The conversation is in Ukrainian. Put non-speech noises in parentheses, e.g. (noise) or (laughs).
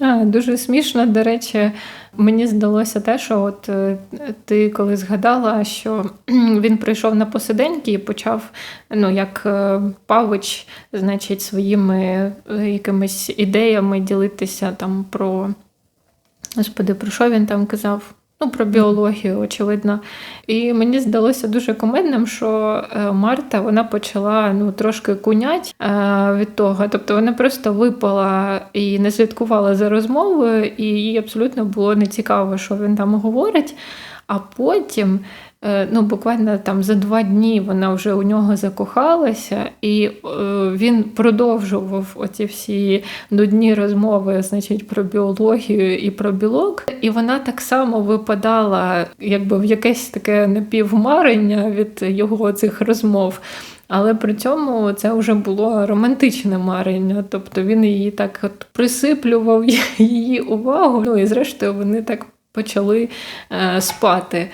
А, дуже смішно. До речі, мені здалося те, що от е, ти коли згадала, що (clears throat) він прийшов на посиденьки і почав, ну як е, Павич, значить, своїми е, якимись ідеями ділитися там про господи, про що він там казав? Ну, про біологію, очевидно. І мені здалося дуже комедним, що е, Марта вона почала ну, трошки кунять е, від того. Тобто вона просто випала і не слідкувала за розмовою, і їй абсолютно було нецікаво, що він там говорить. А потім, е, ну буквально там за два дні вона вже у нього закохалася, і е, він продовжував оці всі нудні розмови, значить, про біологію і про білок. І вона так само випадала, якби в якесь таке напівмарення від його цих розмов. Але при цьому це вже було романтичне марення, тобто він її так от присиплював (laughs) її увагу. Ну і зрештою вони так почали е, спати.